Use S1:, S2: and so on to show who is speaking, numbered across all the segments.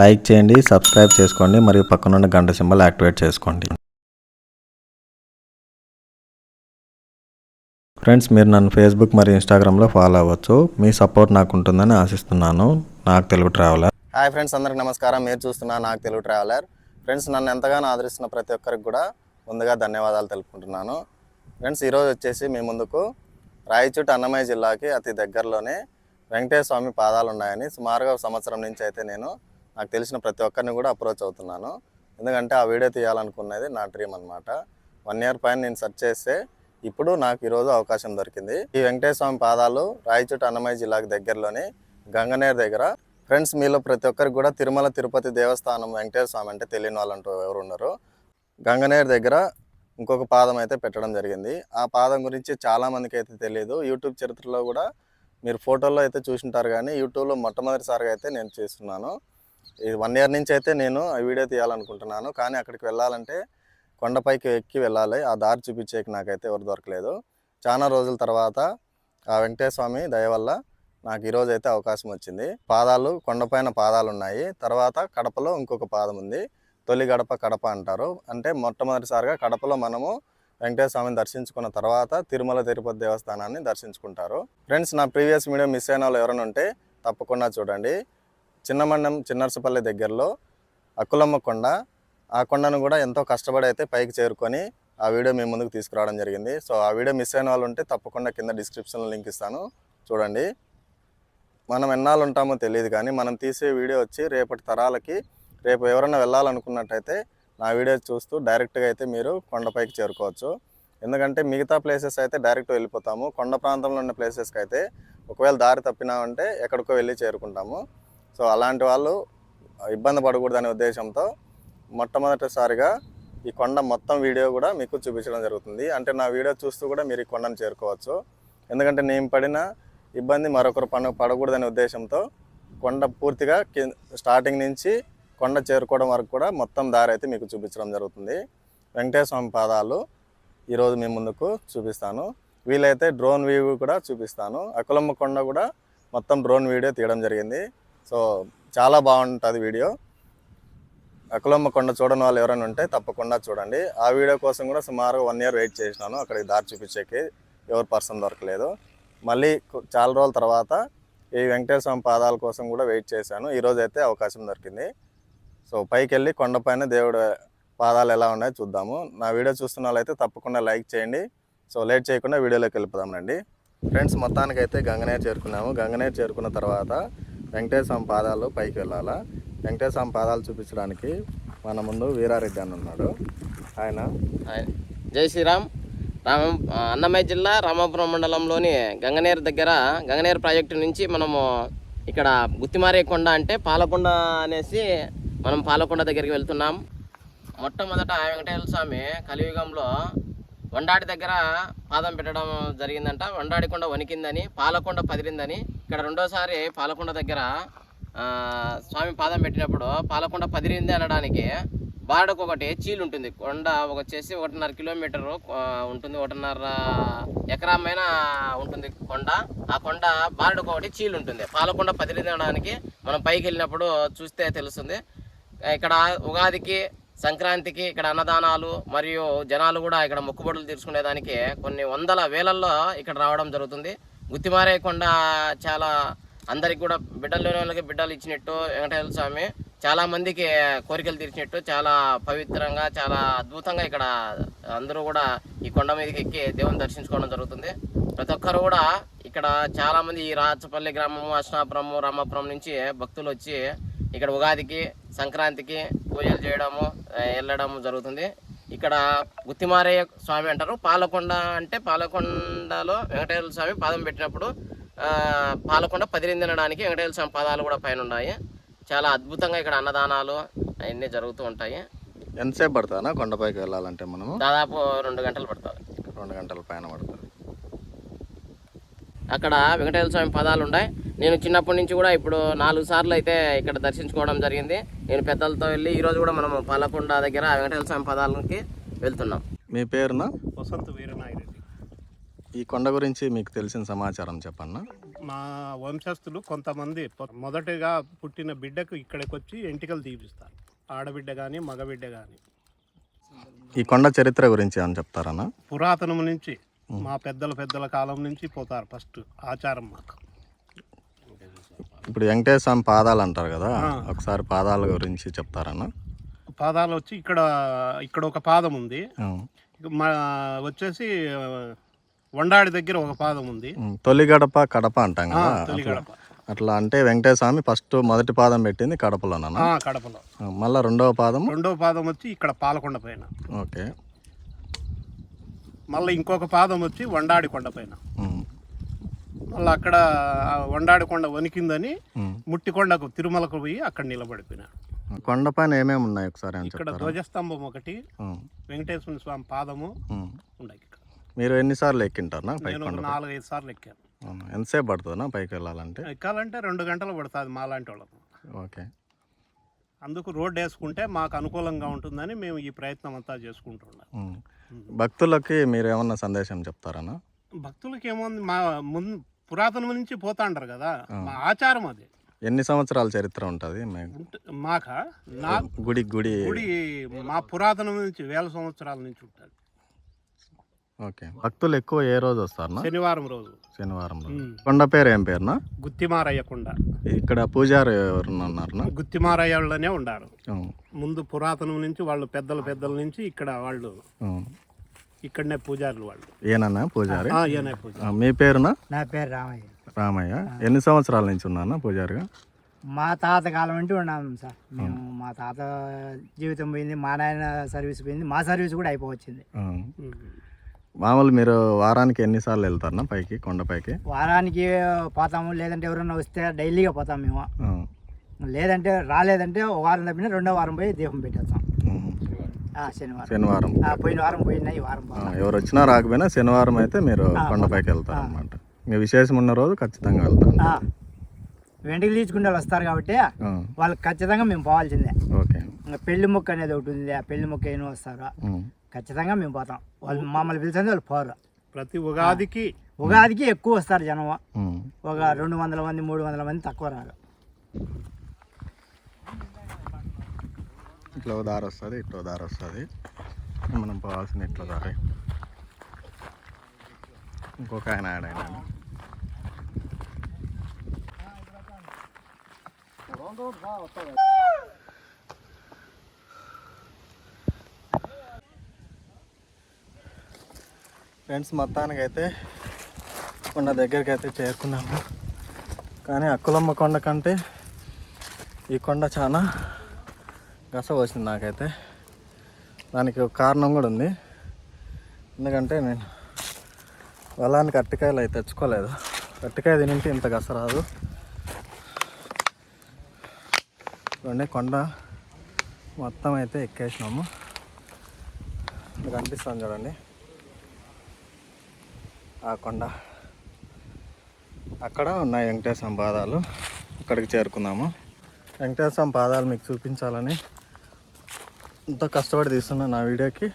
S1: Like చేయండి subscribe చేసుకోండి మరియు పక్కనున్న గంట సింబల్ యాక్టివేట్ చేసుకోండి. ఫ్రెండ్స్ మీరు నన్ను ఫేస్బుక్ మరియు ఇన్స్టాగ్రామ్లో ఫాలో అవ్వచ్చు. మీ సపోర్ట్ నాకు ఉంటుందని ఆశిస్తున్నాను. నాకు తెలుగు ట్రావెలర్
S2: హాయ్ ఫ్రెండ్స్ అందరికి నమస్కారం. మీరు చూస్తున్నా నాకు తెలుగు ట్రావెలర్ ఫ్రెండ్స్ నన్ను ఎంతగానో ఆదరిస్తున్న ప్రతి ఒక్కరికి కూడా ముందుగా ధన్యవాదాలు తెలుపుకుంటున్నాను. ఫ్రెండ్స్ ఈరోజు వచ్చేసి మీ ముందుకు రాయచూట్ అన్నమయ్య జిల్లాకి అతి దగ్గరలోనే వెంకటేశ్వర స్వామి పాదాలు ఉన్నాయని సుమారుగా సంవత్సరం నుంచి అయితే నేను నాకు తెలిసిన ప్రతి ఒక్కరిని కూడా అప్రోచ్ అవుతున్నాను. ఎందుకంటే ఆ వీడియో తీయాలనుకున్నది నా డ్రీమ్ అనమాట వన్ ఇయర్ పైన నేను సెర్చ్ చేస్తే ఇప్పుడు నాకు ఈరోజు అవకాశం దొరికింది. ఈ వెంకటేశ్వర స్వామి పాదాలు రాయచూట అన్నమయ్య జిల్లాకు దగ్గరలోని గంగనేర్ దగ్గర. ఫ్రెండ్స్ మీలో ప్రతి ఒక్కరికి కూడా తిరుమల తిరుపతి దేవస్థానం వెంకటేశ్వర స్వామి అంటే తెలియని వాళ్ళంటూ ఎవరు ఉన్నారు గంగనేర్ దగ్గర ఇంకొక పాదం అయితే పెట్టడం జరిగింది. ఆ పాదం గురించి చాలా మందికి అయితే తెలియదు యూట్యూబ్ చరిత్రలో కూడా మీరు ఫోటోల్లో అయితే చూసింటారు కానీ యూట్యూబ్లో మొట్టమొదటిసారిగా అయితే నేను చేస్తున్నాను. ఇది వన్ ఇయర్ నుంచి అయితే నేను ఆ వీడియో తీయాలనుకుంటున్నాను. కానీ అక్కడికి వెళ్ళాలంటే కొండపైకి ఎక్కి వెళ్ళాలి. ఆ దారి చూపించేకి నాకైతే ఎవరు దొరకలేదు. చాలా రోజుల తర్వాత ఆ వెంకటేశ్వర స్వామి దయ వల్ల నాకు ఈరోజు అయితే అవకాశం వచ్చింది. పాదాలు కొండపైన పాదాలు ఉన్నాయి. తర్వాత కడపలో ఇంకొక పాదం ఉంది. తొలి గడప కడప అంటారు. అంటే మొట్టమొదటిసారిగా కడపలో మనము వెంకటేశ్వర స్వామిని దర్శించుకున్న తర్వాత తిరుమల తిరుపతి దేవస్థానాన్ని దర్శించుకుంటారు. ఫ్రెండ్స్ నా ప్రీవియస్ వీడియో మిస్ అయిన వాళ్ళు ఎవరైనా ఉంటే తప్పకుండా చూడండి. చిన్నమండం చిన్నర్సపల్లి దగ్గరలో అక్కులమ్మ కొండ. ఆ కొండను కూడా ఎంతో కష్టపడి అయితే పైకి చేరుకొని ఆ వీడియో మీ ముందుకు తీసుకురావడం జరిగింది. సో ఆ వీడియో మిస్ అయిన వాళ్ళు ఉంటే తప్పకుండా కింద డిస్క్రిప్షన్లో లింక్ ఇస్తాను. చూడండి. మనం ఎన్నాళ్ళు ఉంటామో తెలియదు కానీ మనం తీసే వీడియో వచ్చి రేపటి తరాలకి రేపు ఎవరైనా వెళ్ళాలనుకున్నట్టయితే నా వీడియో చూస్తూ డైరెక్ట్గా అయితే మీరు కొండపైకి చేరుకోవచ్చు. ఎందుకంటే మిగతా ప్లేసెస్ అయితే డైరెక్ట్ వెళ్ళిపోతాము. కొండ ప్రాంతంలో ఉన్న ప్లేసెస్కి అయితే ఒకవేళ దారి తప్పినామంటే ఎక్కడికో వెళ్ళి చేరుకుంటాము. సో అలాంటి వాళ్ళు ఇబ్బంది పడకూడదనే ఉద్దేశంతో మొట్టమొదటిసారిగా ఈ కొండ మొత్తం వీడియో కూడా మీకు చూపించడం జరుగుతుంది. అంటే నా వీడియో చూస్తూ కూడా మీరు ఈ కొండను చేరుకోవచ్చు. ఎందుకంటే నేను పడిన ఇబ్బంది మరొకరు పడ పడకూడదనే ఉద్దేశంతో కొండ పూర్తిగా స్టార్టింగ్ నుంచి కొండ చేరుకోవడం వరకు కూడా మొత్తం దారి అయితే మీకు చూపించడం జరుగుతుంది. వెంకటేశ్వర స్వామి పాదాలు ఈరోజు మీ ముందుకు చూపిస్తాను. వీలైతే డ్రోన్ వ్యూ కూడా చూపిస్తాను. అకులమ్మ కొండ కూడా మొత్తం డ్రోన్ వీడియో తీయడం జరిగింది. సో చాలా బాగుంటుంది వీడియో. అకులమ్మ కొండ చూడని వాళ్ళు ఎవరైనా ఉంటే తప్పకుండా చూడండి. ఆ వీడియో కోసం కూడా సుమారు వన్ ఇయర్ వెయిట్ చేసినాను. అక్కడికి దారి చూపించేకి ఎవరు పర్సన్ దొరకలేదు. మళ్ళీ చాలా రోజుల తర్వాత ఈ వెంకటేశ్వర స్వామి పాదాల కోసం కూడా వెయిట్ చేశాను. ఈరోజు అయితే అవకాశం దొరికింది. సో పైకి వెళ్ళి కొండపైన దేవుడు పాదాలు ఎలా ఉన్నాయో చూద్దాము. నా వీడియో చూస్తున్న వాళ్ళైతే తప్పకుండా లైక్ చేయండి. సో లేట్ చేయకుండా వీడియోలోకి వెళ్ళిపోదాం రండి. ఫ్రెండ్స్ మొత్తానికి అయితే గంగనేర్ చేరుకున్నాము. గంగనేర్ చేరుకున్న తర్వాత వెంకటేశ్వర పాదాలు పైకి వెళ్ళాలా? వెంకటేశ్వర పాదాలు చూపించడానికి మన ముందు వీరారెడ్డి అని ఉన్నాడు. ఆయన.
S3: జై శ్రీరామ్. రామ అన్నమయ్య జిల్లా రామాపురం మండలంలోని గంగనేరు దగ్గర గంగనేరు ప్రాజెక్టు నుంచి మనము ఇక్కడ గుత్తిమారే కొండ అంటే పాలకొండ అనేసి మనం పాలకొండ దగ్గరికి వెళ్తున్నాం. మొట్టమొదట వెంకటేశ్వర స్వామి కలియుగంలో వండాడి దగ్గర పాదం పెట్టడం జరిగిందంట. వండాడి కొండ వణికిందని పాలకొండ పదిలిందని. ఇక్కడ రెండోసారి పాలకొండ దగ్గర స్వామి పాదం పెట్టినప్పుడు పాలకొండ పదిరింది అనడానికి బారడకు ఒకటి చీలు ఉంటుంది కొండ ఒక వచ్చేసి ఒకటిన్నర కిలోమీటరు ఉంటుంది. ఒకటిన్నర ఎకరామైన ఉంటుంది కొండ. ఆ కొండ బారడకు ఒకటి చీలు ఉంటుంది పాలకొండ పదిలింది అనడానికి మనం పైకి వెళ్ళినప్పుడు చూస్తే తెలుస్తుంది. ఇక్కడ ఉగాదికి సంక్రాంతికి ఇక్కడ అన్నదానాలు మరియు జనాలు కూడా ఇక్కడ మొక్కుబడులు తీర్చుకునేదానికి కొన్ని వందల వేలల్లో ఇక్కడ రావడం జరుగుతుంది. గుత్తిమారే కొండ చాలా అందరికి కూడా బిడ్డలు లేని వాళ్ళకి బిడ్డలు ఇచ్చినట్టు వెంకటేశ్వర స్వామి చాలా మందికి కోరికలు తీర్చినట్టు చాలా పవిత్రంగా చాలా అద్భుతంగా ఇక్కడ అందరూ కూడా ఈ కొండ మీదకి ఎక్కి దేవుని దర్శించుకోవడం జరుగుతుంది. ప్రతి ఒక్కరు కూడా ఇక్కడ చాలా మంది ఈ రాచపల్లి గ్రామము అష్టాపురము రామాపురం నుంచి భక్తులు వచ్చి ఇక్కడ ఉగాదికి సంక్రాంతికి పూజలు చేయడము ఆ, వెళ్ళడము జరుగుతుంది. ఇక్కడ గుత్తిమారయ్య స్వామి అంటారు. పాలకొండ అంటే పాలకొండలో వెంకటేశ్వర స్వామి పాదం పెట్టినప్పుడు పాలకొండ పదిరింది తినడానికి వెంకటేశ్వర స్వామి పాదాలు కూడా పైన ఉన్నాయి. చాలా అద్భుతంగా ఇక్కడ అన్నదానాలు అవన్నీ జరుగుతూ ఉంటాయి.
S2: ఎంతసేపు పడుతుందా కొండపైకి వెళ్ళాలంటే మనము?
S3: దాదాపు రెండు గంటలు పడుతుంది.
S2: రెండు గంటల పైన పడుతుంది.
S3: అక్కడ వెంకటేశ్వర స్వామి పదాలు ఉన్నాయి నేను చిన్నప్పటి నుంచి కూడా ఇప్పుడు నాలుగు సార్లు అయితే ఇక్కడ దర్శించుకోవడం జరిగింది. నేను పెద్దలతో వెళ్ళి ఈ రోజు కూడా మనం పాలకొండ దగ్గర వెంకటేశ్వర స్వామి పదాలకి వెళ్తున్నాం.
S2: మీ పేరున?
S4: వసంత వీరనాగిరెడ్డి.
S2: ఈ కొండ గురించి మీకు తెలిసిన సమాచారం చెప్పన్నా?
S4: మా వంశస్థులు కొంతమంది మొదటగా పుట్టిన బిడ్డకు ఇక్కడికి వచ్చి ఎంటికలు తీపిస్తారు. ఆడబిడ్డ కానీ మగబిడ్డ కానీ
S2: ఈ కొండ చరిత్ర గురించి అని చెప్తారన్నా?
S4: పురాతనం నుంచి మా పెద్దల పెద్దల కాలం నుంచి పోతారు ఫస్ట్ ఆచారం మాకు.
S2: ఇప్పుడు వెంకటేశ్వర స్వామి పాదాలు అంటారు కదా ఒకసారి పాదాల గురించి చెప్తారన్నా
S4: పాదాలు వచ్చి ఇక్కడ ఇక్కడ ఒక పాదం ఉంది. మా వచ్చేసి వండాడి దగ్గర ఒక పాదం ఉంది.
S2: ఉమ్, తొలి గడప కడప అంటాం కదా
S4: తొలి
S2: అట్లా. అంటే వెంకటేశ్వర స్వామి ఫస్ట్ మొదటి పాదం పెట్టింది కడపలోనన్నా
S4: ఆ, కడపలో.
S2: మళ్ళీ రెండవ పాదం
S4: రెండో పాదం వచ్చి ఇక్కడ పాలకొండ పైన.
S2: ఓకే.
S4: మళ్ళీ ఇంకొక పాదం వచ్చి వండాడి కొండ పైన. మళ్ళీ అక్కడ వండాడి కొండ వణికిందని
S2: ఉమ్.
S4: ముట్టికొండకు తిరుమలకు పోయి అక్కడ నిలబడిపోయినా.
S2: కొండ పైన ఏమేమి ఉన్నాయి ఒకసారి
S4: ఇక్కడ ధ్వజస్తంభం ఒకటి వెంకటేశ్వర స్వామి పాదము. ఉన్నాయి
S2: మీరు ఎన్నిసార్లు ఎక్కింటారా
S4: నేను నాలుగైదు సార్లు ఎక్కాను.
S2: ఎంతసేపు పడుతుందా పైకి వెళ్ళాలంటే?
S4: ఎక్కాలంటే రెండు గంటలు పడుతుంది మాలాంటి వాళ్ళకు
S2: ఓకే.
S4: అందుకు రోడ్డు వేసుకుంటే మాకు అనుకూలంగా ఉంటుందని మేము ఈ ప్రయత్నం అంతా చేసుకుంటున్నాం.
S2: భక్తులకి మీరు ఏమన్నా సందేశం చెప్తారన్నా
S4: భక్తులకి ఏముంది మా ముందు పురాతనం నుంచి పోతాంటారు కదా మా ఆచారం అది.
S2: ఎన్ని సంవత్సరాల చరిత్ర ఉంటుంది?
S4: ఉంట- మాక? నా
S2: గుడి గుడి
S4: గుడి మా పురాతనం నుంచి వేల సంవత్సరాల నుంచి ఉంటుంది.
S2: ఓకే. భక్తులు ఎక్కువ ఏ రోజు వస్తారన్నా?
S4: శనివారం రోజు.
S2: శనివారం రోజు. కొండ పేరు ఏం పేరునా?
S4: గుత్తిమారయ్యకుండా
S2: ఇక్కడ పూజారి
S4: గుత్తిమారయ్యలోనే ఉండారు.
S2: ఉమ్,
S4: ముందు పురాతనం నుంచి వాళ్ళు పెద్దల పెద్దల నుంచి ఇక్కడ వాళ్ళు. ఇక్కడనే పూజారులు వాళ్ళు.
S2: ఏనన్నా పూజారి? మీ పేరునా?
S5: నా పేరు రామయ్య.
S2: రామయ్య. ఎన్ని సంవత్సరాల నుంచి ఉన్నానా పూజారిగా?
S5: మా తాత కాలం అంటే ఉన్నాం సార్. మేము మా తాత జీవితం పోయింది మా నాయన సర్వీస్ పోయింది మా సర్వీస్ కూడా అయిపోవచ్చింది.
S2: మామూలు మీరు వారానికి ఎన్నిసార్లు వెళ్తారన్నా పైకి కొండపైకి
S5: వారానికి పోతాము లేదంటే ఎవరైనా వస్తే డైలీగా పోతాం మేము. లేదంటే రాలేదంటే ఒక వారం తప్పిన రెండో వారం పోయి దీపం పెట్టేస్తాం. శనివారం.
S2: శనివారం.
S5: పోయిన వారం పోయినా ఈ వారం
S2: ఎవరు వచ్చినా రాకపోయినా శనివారం అయితే మీరు కొండపైకి వెళ్తారు అనమాట ఇంకా విశేషం ఉన్న రోజు ఖచ్చితంగా వెళ్తారు
S5: ఆ, వెంటకి తీసుకుంటే వస్తారు కాబట్టి వాళ్ళకి ఖచ్చితంగా మేము పోవాల్సిందే.
S2: ఓకే.
S5: పెళ్ళి మొక్క అనేది ఒకటి ఉంది ఆ పెళ్ళి మొక్క అయినా వస్తారు? ఖచ్చితంగా మేము పోతాం. వాళ్ళు మమ్మల్ని పిలిచింది వాళ్ళు పోరు.
S4: ప్రతి ఉగాదికి
S5: ఉగాదికి ఎక్కువ వస్తారు జనం. ఒక రెండు వందల మంది మూడు వందల మంది తక్కువ రారు.
S2: ఇట్లా దారి వస్తుంది ఇట్లా దారి వస్తుంది. మనం పోవాల్సిన ఇట్లా దారి. ఇంకొక ఆయన యాడ్ అయినాడు ఫ్రెండ్స్ మొత్తానికి అయితే కొండ దగ్గరికి అయితే చేరుకున్నాము. కానీ అక్కులమ్మ కొండ కంటే ఈ కొండ చాలా గస వచ్చింది నాకైతే. దానికి ఒక కారణం కూడా ఉంది. ఎందుకంటే నేను పొలానికి అరటికాయలు అయితే తెచ్చుకోలేదు. అరటికాయ తినింటే ఇంత గస రాదు. చూడండి కొండ మొత్తం అయితే ఎక్కేసినాము. కనిపిస్తుంది చూడండి. ఆ కొండ అక్కడ ఉన్నాయి వెంకటేశ్వరం పాదాలు. అక్కడికి చేరుకున్నాము. వెంకటేశ్వరం పాదాలు మీకు చూపించాలని ఎంతో కష్టపడి తీస్తున్న నా వీడియోకి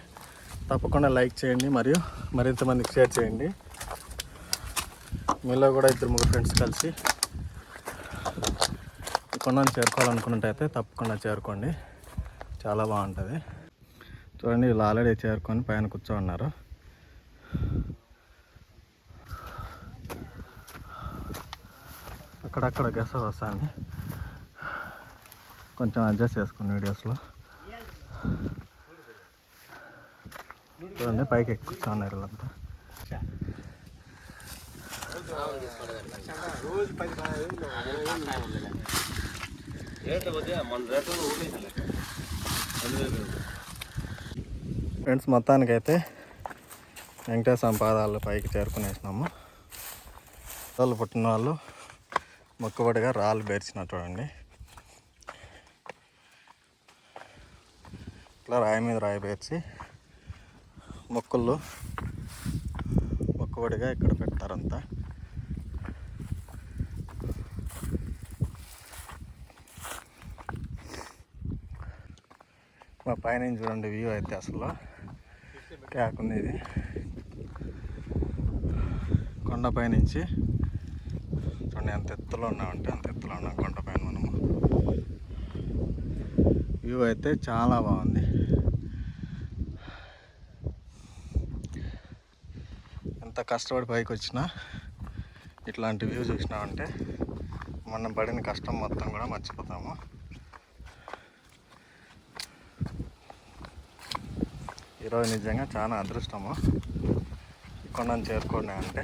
S2: తప్పకుండా లైక్ చేయండి మరియు మరింత మందికి షేర్ చేయండి. మీలో కూడా ఇద్దరు ముగ్గురు ఫ్రెండ్స్ కలిసి ఈ కొండను చేరుకోవాలనుకున్నట్టయితే తప్పకుండా చేరుకోండి. చాలా బాగుంటుంది. చూడండి వీళ్ళు ఆల్రెడీ చేరుకొని పైన కూర్చో ఉన్నారు అక్కడక్కడ గెస్ వస్తాను కొంచెం అడ్జస్ట్ చేసుకుని వీడియోస్లో. చూడండి పైకి ఎక్కుతున్నారు వీళ్ళంతా ఫ్రెండ్స్ మొత్తానికైతే వెంకటేశ్వర పాదాలు పైకి చేరుకునేసినాము. వాళ్ళు పుట్టిన వాళ్ళు మొక్కబడిగా రాళ్ళు పేర్చినట్టు చూడండి. ఇట్లా రాయి మీద రాయి పేర్చి మొక్కల్లో మొక్కబడిగా ఇక్కడ పెడతారంతా. మా పైన చూడండి వ్యూ అయితే అసలు. క్యాక్ ఉంది ఇది. కొండపై నుంచి ఎంత ఎత్తులో ఉన్నామంటే అంత ఎత్తులో ఉన్నాం కొండపైన మనము. వ్యూ అయితే చాలా బాగుంది. ఎంత కష్టపడి పైకి వచ్చినా ఇట్లాంటి వ్యూ చూసినామంటే మనం పడిన కష్టం మొత్తం కూడా మర్చిపోతాము. ఈరోజు నిజంగా చాలా అదృష్టము. కొండను చేరుకున్నాయంటే అంటే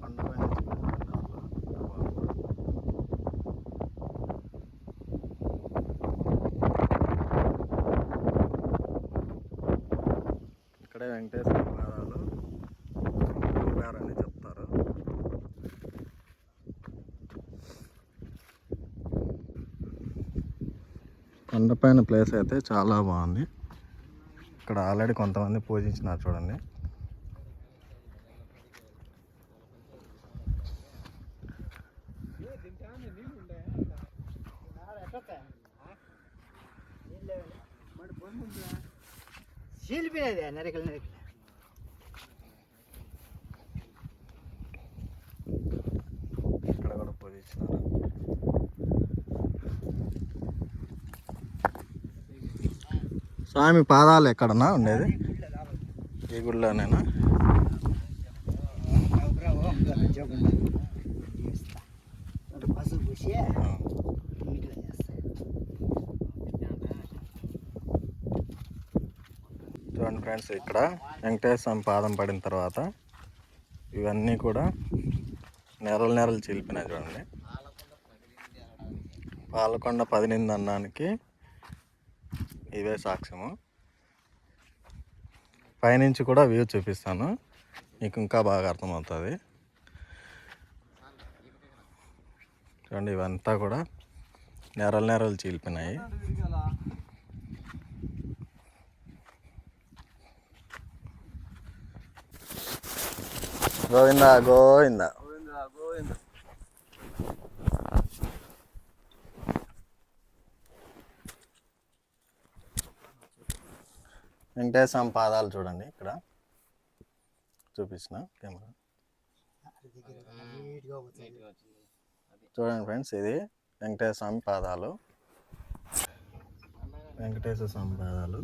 S2: కొండపై నుంచి ఇక్కడే వెంకటేశ్వర పాదాలు అని చెప్తారు కొండపైన ప్లేస్ అయితే చాలా బాగుంది. ఇక్కడ ఆల్రెడీ కొంతమంది పూజించినారు చూడండి. ఇక్కడ కూడా పూజించినారు. స్వామి పాదాలు ఎక్కడన్నా ఉండేది? ఈ గుడిలోనేనా చూడండి ఫ్రెండ్స్ ఇక్కడ వెంకటేశ్వర స్వామి పాదం పడిన తర్వాత ఇవన్నీ కూడా నెరలు నెరలు చీలిపినాయి చూడండి. పాలకొండ పదినింది అన్నానికి ఇవే సాక్ష్యము. పైనుంచి కూడా వ్యూ చూపిస్తాను. మీకు ఇంకా బాగా అర్థమవుతుంది. చూడండి ఇవంతా కూడా నెరలు నెరలు గోవిందా. గోవిందా గోవిందా. వెంకటేశ్వరం పాదాలు చూడండి ఇక్కడ. చూపించిన కెమెరా. చూడండి ఫ్రెండ్స్ ఇది వెంకటేశ్వర స్వామి పాదాలు. వెంకటేశ్వర స్వామి పాదాలు.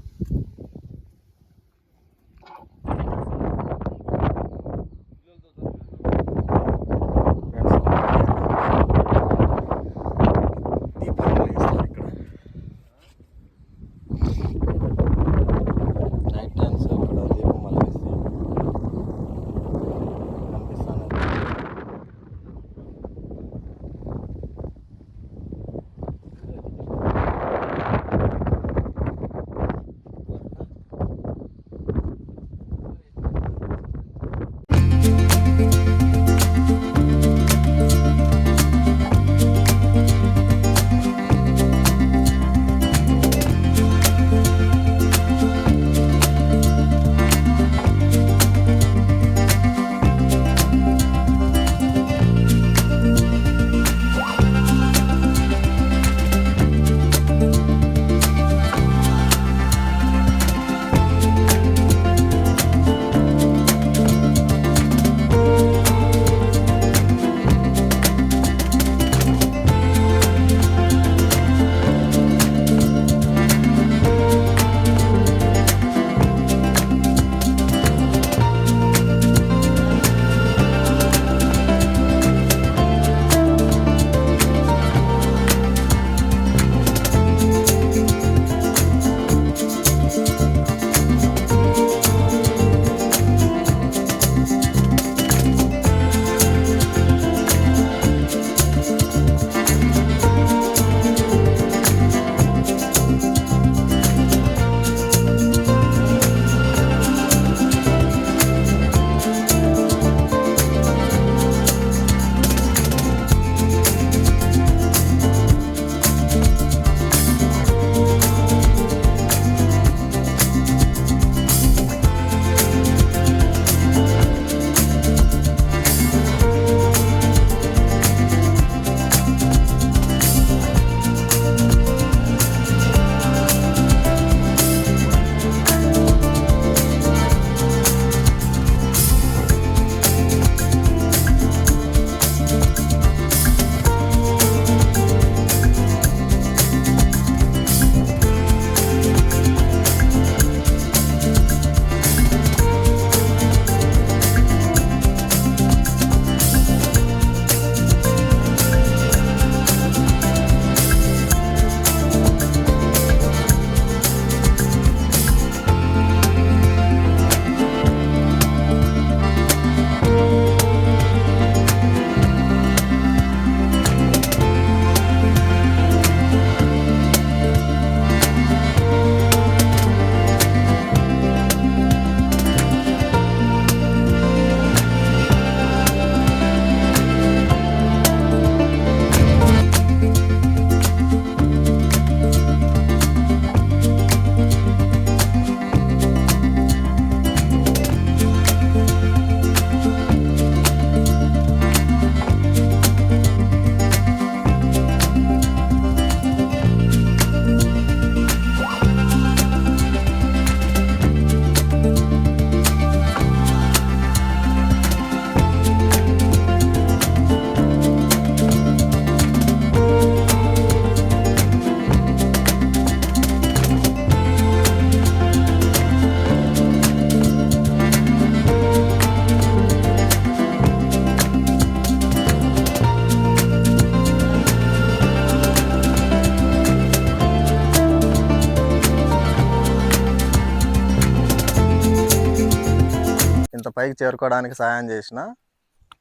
S2: పైకి చేరుకోవడానికి సహాయం చేసిన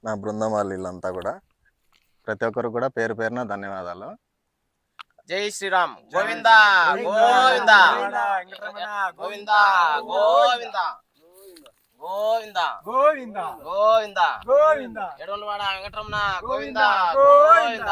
S2: నా బృందం వాళ్ళు వీళ్ళంతా కూడా. ప్రతి ఒక్కరు కూడా పేరు పేరున ధన్యవాదాలు.
S3: జై శ్రీరామ్. గోవింద గోవింద. గోవింద గోవింద గోవింద.
S5: గోవింద.
S3: గోవింద.
S5: గోవింద.
S3: ఎడవలవాడ వెంకటరమణ గోవింద. గోవింద.